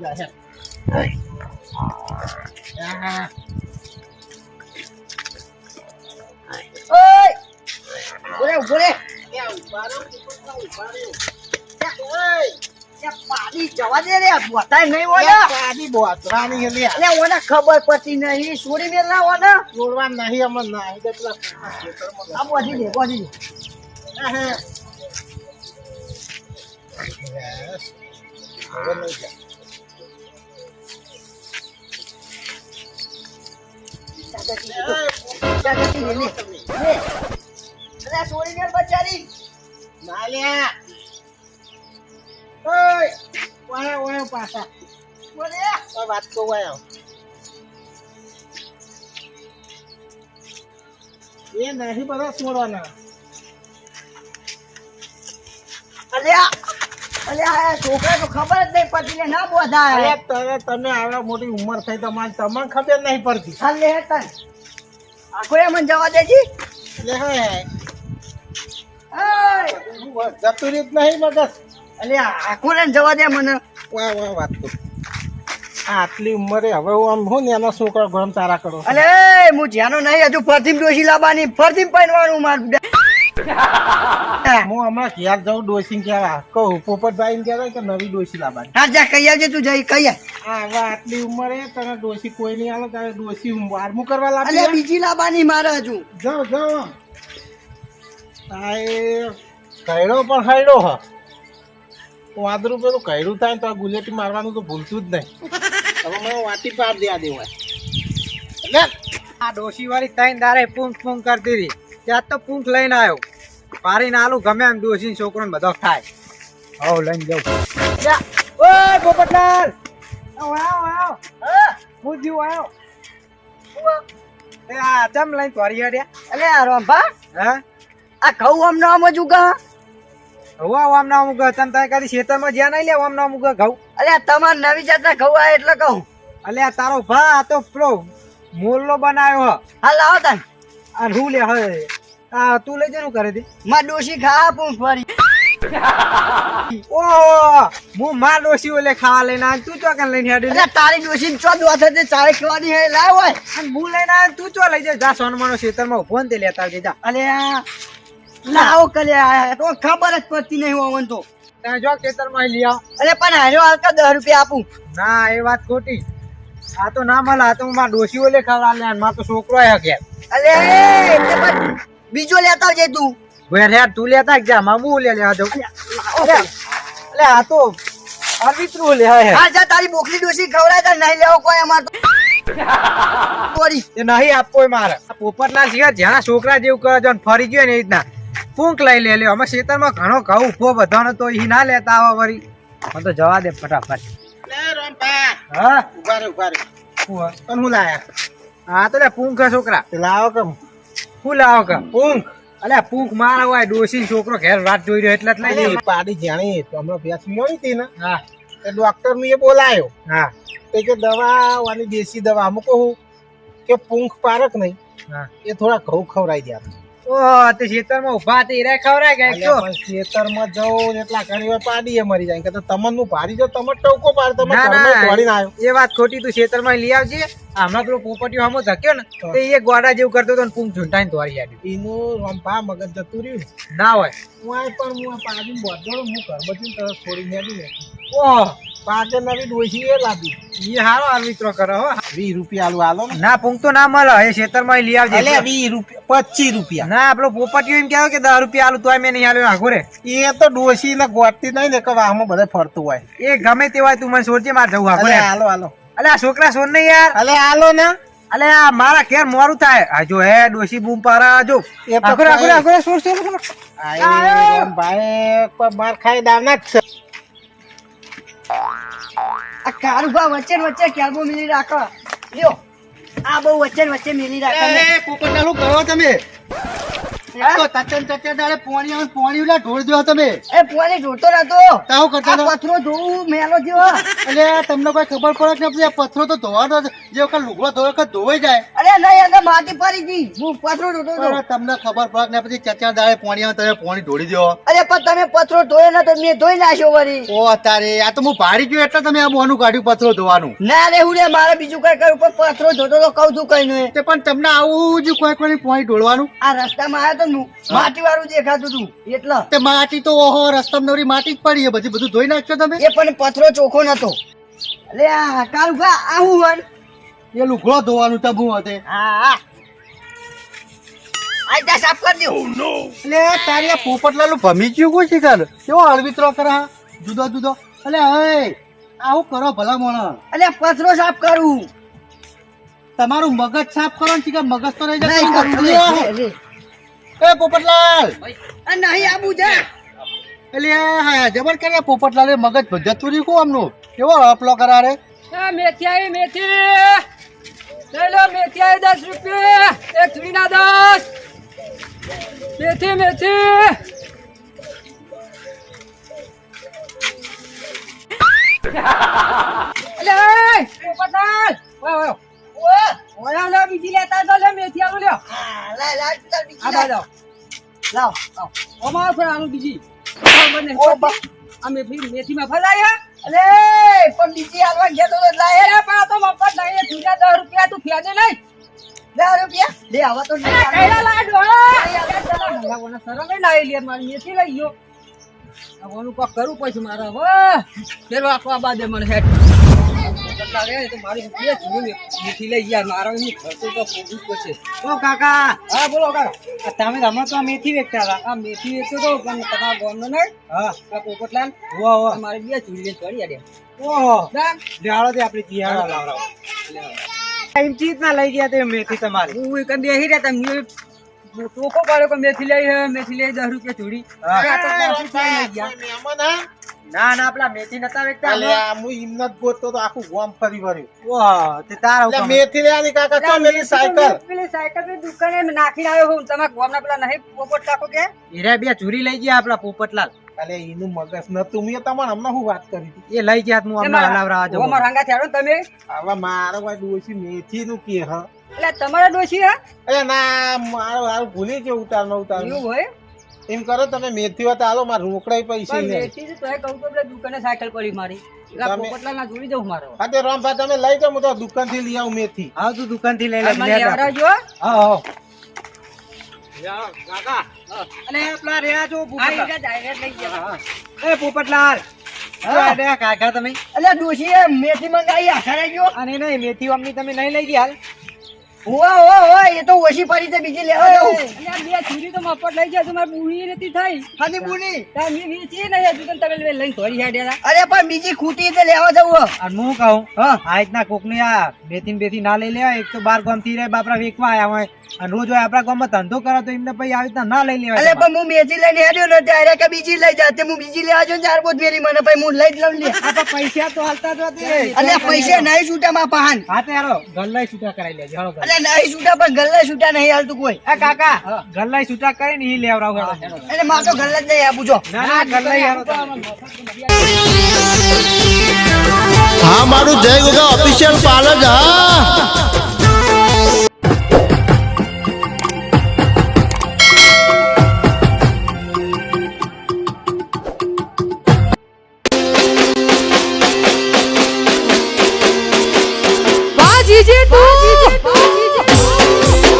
બેસી જાય. ઓય ત્યાં પાડી જવા દે રે બતાય નહીં બોતરાની લે. ઓને ખબર પડતી નહીં છોડી મેલા ઓને છોડવા નહીં અમને નાહી દે આ બોધી દે બોધી દે. હવે નહીં મેલ બચારી ના લ્યા. ઓય, વાત તો. એ નહીં બધા છોડવાના અલ્યા અલ્યા છોકરા તો ખબર જ નહીં પડતી ને ના અરે બોધાય તમે આવડા મોટી ઉંમર થઈ તમારી તમને ખબર નહીં પડતી. હાલ લે તન. આખો એ મને જવા દેજી. હે. જતું રીત નહીં મગજ. અલ્યા જવા દે મને. વાહ વાહ વાત તો. આટલી ઉંમરે હવે હું આમ હું ને એના છોકરા ગરમ તારા કરો અલે હું જ્યાંનો નહીં હજુ ફરતીમ ડોશી લાવવાની ફરથી પહેરવાનું મારું હું. હમણાં ઘેર જાઉં ડોસી કેવા કહું પોપટભાઈ કહેવાય કે નવી ડોસી લાવવાની? હા જા કહી આવજે તું જઈ કહી હવે આટલી ઉંમરે તને ડોસી કોઈ નહીં આવે તારે ડોસી હું વારમું કરવા લાગે લાવી બીજી લાવવાની મારે હજુ. જાઓ જાઓ. એ કયડો પણ ખાયડો હ. વાદરું પેલું કયડું થાય તો આ ગુલેટી મારવાનું તો ભૂલતું જ નહીં. હવે મને વાટી પાર દેવા દેવાય એટલે આ ડોસી વાળી ત્રણ દારે પૂંખ પૂંખ કરતી હતી. ત્યાં તો પૂંખ લઈને આવ્યો. પારીને આલું ગમે એમ ડોશી છોકરો બધો થાય હવ લઈને જાઉં. જા. ઓય પોપટલાલ! આવ આવ આવો. હા, થયું આવ્યો એ આ ચમ લઈને તોરી હડ્યા? અલ્યા રોંભા હે? આ ઘઉં આમ નામ જ ઉગા. હવે આમ નામ ઉગા. તમ તારે કદી ખેતરમાં જ્યાં નહીં લે આમ નામ ઉગા ઘઉં. અલ્યા તમાર નવી જાતના ઘઉં આ એટલે કહું. અલે તારો ભા આ તો પ્રો મોરલો બનાવ્યો. હા હાલ આવો તાન આ હું લે હવે. આ તું લઈ જનું કરે દી માં ડોશી ખા પૂછ ફરી. ઓહો હું માં ડોશી ઓલે ખાવા લઈને આવ્યો તું ચોકન લઈને હેડી લે. તારી ડોશી ચો દો થતે ચારે ખવાની હે લાવ હોય. અને હું લઈને આવ્યો તું ચો લઈ જા. જા સોનમાનો ખેતરમાં ઊભો ને તે લેતા આવજે જા. અલે લાવો કલ્યા તો ખબર જ પડતી નહીં હોવન તો. ત્યાં જો ખેતરમાં લઈ આવ. અરે પણ હારો હાલકા દસ રૂપિયા આપું. ના એ વાત ખોટી. આ તો ના મળે આ તો માં ડોશી ઓલે ખાવા લે માર તો છોકરો હે ઘેર. અલે એટલે બીજો લેતા આવજે તું. યાર તું લેતા જા મામુ લે લેવા દઉં અલે આ તો અરવિત્રુ લે હે. હા જા તારી બોકલી ડોસી ખવડાય તા નહીં લેવો કોઈ અમાર તો. નહીં આપવો મારે. પોપટલાલ સિંહ જ્યાં છોકરા જેવું કરે છે ફરી ગયો ને એ રીતના. પૂંખ લઈ લે લ્યો. અમે ખેતરમાં ઘણો ઘઉં ઊભો બધાનો તો એ ના લેતા આવો વળી. મને તો જવા દે ફટાફટ. લે રમપા. હા? ઊભા રે ઊભા રે હું હે? લાયા? હા તો લે પૂંખ હે છોકરા. લાવો કેમ હું લાવો કે ઊંઘ અલે પૂંખ મારા હોય ડોસી છોકરો ઘેર વાત જોઈ રહ્યો એટલે જ લઈ ગયો પાડી જાણી તો હમણાં ભેંસ મળી હતી ને હા. તે ડોક્ટર એ બોલાયો. હા. તે કે દવા વાની દેશી દવા અમુક કહું કે પૂંખ પારક નહીં. હા. એ થોડા ઘઉં ખવડાવી દે ખેતરમાં ઊભા તે રે ખવરાય ગયા અલ્યા ખેતરમાં જવું એટલા ઘણી વાર પાડીએ મરી જાય. કે તો હું ભારી જાઉં તમે ટવકો પાડ તમે ના, ઘરમાં ના. દોડીને આવ્યો. એ વાત ખોટી તું ખેતરમાં લઈ આવજે. હમણાં પેલો પોપટીઓ હમો ધક્યો ને તે? એ ગોડા જેવું કરતો હતો ને ઝૂંટાઈને એનું રંપા મગજ જતું રહ્યું ના. હોય. હું પણ હું પાડીને હું ઘર બધું ઓહ પાકે નવી ડોસી એ લાવી એ હારો અરવિત્રો કરે હો. વીસ રૂપિયા આલુ આલો ના. તો ના મળે. એ ખેતરમાં લઈ આવજે. અલ્યા વીસ રૂપિયા પચીસ રૂપિયા. ના પેલો પોપટીઓ એમ કહેવાય કે દસ રૂપિયા આલું તોય મેં નહીં આલ્યો આઘો રે. એ તો ડોસી ને ગોટતી નહીં ને કે વાહમાં બધે ફરતું હોય. એ ગમે તે હોય તું મને છોડજે મારે જવું અલે રે. હાલો હાલો. અલે આ છોકરા સોન ને યાર. અલે હાલો ને. અલે આ મારા ઘેર મોરું થાય. આ જો હે ડોસી બૂમ પારા જો. એ તો આઘો રે, આઘો રે, કઈ- આઘો રે, છોડ, છોડ, છોડ. આય ભાઈ માર ખાઈ દાવના જ છે કાર ઊભા વચ્ચે વચ્ચે કેલ્બો મિલી રાખો લ્યો આ બહુ વચ્ચે વચ્ચે મિલી રાખો. પોપટલાલ કરો તમે? તો તચન તચન દાડે પોણી આવે પોણી ઉલા ઢોળ દો તમે? એ પોણી જોતો નતો તાવ કરતા આ પથરો ધોવું મેલો જેવો એટલે તમને કોઈ ખબર પડે કે આ પથરો તો ધોવાનો જે વખત લુગડો ધોવે વખત ધોવાઈ જાય. અરે નહીં અંદર માટી પડી ગઈ. હું પથરો હતો. તમને ખબર પડે ને પછી ચચા દાડે પોણી આવે તમે પોણી ઢોળી દો અરે પણ તમે પથરો ધોયો નતો મેં ધોઈ નાખ્યો વળી. ઓ તારે આ તો હું ભારી ગયો એટલે તમે આ મોનું કાઢ્યું પથરો ધોવાનું. ના રે હું રે મારે બીજું કઈ કરું પણ પથરો ધોતો તો કહું છું કઈ નહીં. પણ તમને આવું જ કોઈ કોઈ પોણી ઢોળવાનું? આ રસ્તામાં આવ્યો તો નું માટી વાળું દેખાતું હતું એટલે. તે માટી તો ઓહો રસ્તા નવરી માટી જ પડી છે બધી બધું ધોઈ નાખશો તમે? એ પણ પથરો ચોખ્ખો નતો. અલે આ કાળું કા આવું હોય એ લુગડો ધોવાનું તબુ હતે. હા હા. આ ત્યાં સાફ કરી દો એટલે તારી આ પોપટલાલું ભમી ગયું કોઈ શિકાર? કેવો અળવિત્રો કરા જુદો જુદો. અલે હે આવું કરો ભલા મોણા. અલે પથરો સાફ કરું. તમારું મગજ સાફ કરો ને કે મગજ તો રહી નહીં કરું? જાય. એ પોપટલાલ. આ નહીં આબુ જા. એટલે હા જબર કરે પોપટલાલ એ મગજ જતું કો આમનું? કેવો આપલો કરારે? મેથી આવી મેથી. લઈ લો મેથી આવી દસ રૂપિયા. એક ચૂડીના દસ મેથી. મેથી એટલે પોપટલાલ. વાહ વાહ. ઓલા લે બીજી લેતા તો લે મેથી આલું લ્યો. હા, લાય, લાય, ચાલ બીજી આ લાય. લાવ લાવ. ઓમાં આનું બીજી. મેથી મેથીમાં ફલાયા અલે પણ બીજી ગયા તો લાય અરે પણ તો મફત નહીં ચૂડીના દસ રૂપિયા તું ફેજે નહીં દસ રૂપિયા? લે આવા તો નહીં કઈલા લાડુ હા ભગવાન નહીં લાવી લે મારી મેથી લઈ ગયો. ભગવાન કોક કરવું પછી મારે હવે. ફેરવા આપવા બાદે મને હેડ કેટલા રે તો મારી જીવી લઈ ગયા. મારો એમની ખર્ચો તો પૂરું પડશે. ઓ કાકા! હા બોલો કાકા. તમે હમણાં તો મેથી વેચતા હતા આ મેથી વેચતો તો પણ તમારા ગામનો નહીં? હા. આ પોપટલાલ? વાહ વાહ મારી બે ચૂડી ચડી આડે ઓહો દાન લેવાડો તે આપણી જીયાડો લાવરાવો એમથી જ ના લઈ ગયા તે મેથી તમારી. હું એક બેહી રહ્યા તમે ટોકો પાડ્યો કે મેથી લઈ હે, મેથી લઈ દસ રૂપિયા ચૂડી. હા. આ તો ત્યાંથી ચાલી લઈ ગયા. ના ના પેલા મેથી નતા વેચતા અલે આ હું હિંમત ગોતતો તો આખું ગોમ ફરી વળ્યું વાહ તે તારા એટલે. મેથી લેવાની કાકા તો મેલી સાયકલ પેલી સાયકલની દુકાને નાખી આવ્યો હું તમાર ગોમ ના પેલા નહીં પોપટ કાકો કે? હીરા બે ચોરી લઈ ગયા આપણા પોપટલાલ. અલે એનું મગજ તું મેં તમાર હમણાં હું વાત કરી હતી? એ લઈ ગયા હું હમણાં હલાવરા જવું ઓમર હંગા થયા તમે? હવે મારો કોઈ ડોસી મેથી નું કે હ? એટલે તમારા ડોશી હ? અરે ના મારો હાલ ભૂલી ગયો ઉતાર ન ઉતાર. એવું હોય? એમ કરો તમે મેથી વાત આલો મારે રોકડાઈ પૈસા મેથી જ તોય કહું તો દુકાને સાયકલ પડી મારી. એટલે તમે- પોપટલાલ ના જોડી દઉં મારો. હા તે રામભાઈ તમે લઈ જાઓ હું તો દુકાનથી લઈ આવું મેથી. તું દુકાનથી લઈ લેવડાવજો. હા હા. કાકા અને પેલા રહ્યા. એ પોપટલાલ. કાકા તમે? મેથી મંગાવી આખરે ગયો અને નહીં મેથી અમની તમે નહીં લઈ ગયા. હાલ હોવા હોવા હોવા એ તો ઓછી પડી છે બીજી લેવા જાઉં. બે ચૂડી તો મફત લઈ ગયા તમારે બુરી નથી થઈ. ખાલી બુની તમે વેચી નહીં હજુ તો તમે લઈને થોડી હેડ્યા અરે પણ બીજી ખૂટી છે લેવા જવું અને હું કહું હા. આ રીતના કોકની આ બેથી બેથી ના લઈ લેવાય એક તો બાર ગામથી રે બાપરા વેકવા આવ્યા હોય અને રોજ હોય આપણા ગામમાં ધંધો કરો તો એમને પછી આવી રીતના ના લઈ લેવાય અલે પણ હું મેથી લઈને હેડ્યો ને ત્યારે કે બીજી લઈ જાતે હું બીજી લેવા જાઉં ચાર બોધ ફેરી મને પછી હું લઈ જ લઉં લે પૈસા તો હાલતા જ અલે પૈસા નહીં છૂટા માં પહાન. હા તે હારો ગલ્લાઈ છૂટા કરાવી લેજો. હાલો નહીં છૂટા પણ ગલ્લે છૂટા નહીં હાલતું કોઈ. એ કાકા? ગલ્લાઈ છૂટા કરીને ઈ લેવડાવ અરે માં તો ગલ્લા જ નહીં આપું છો ના ના. હા મારું જય ગોગા ઓફિશિયલ પાર્લર હા.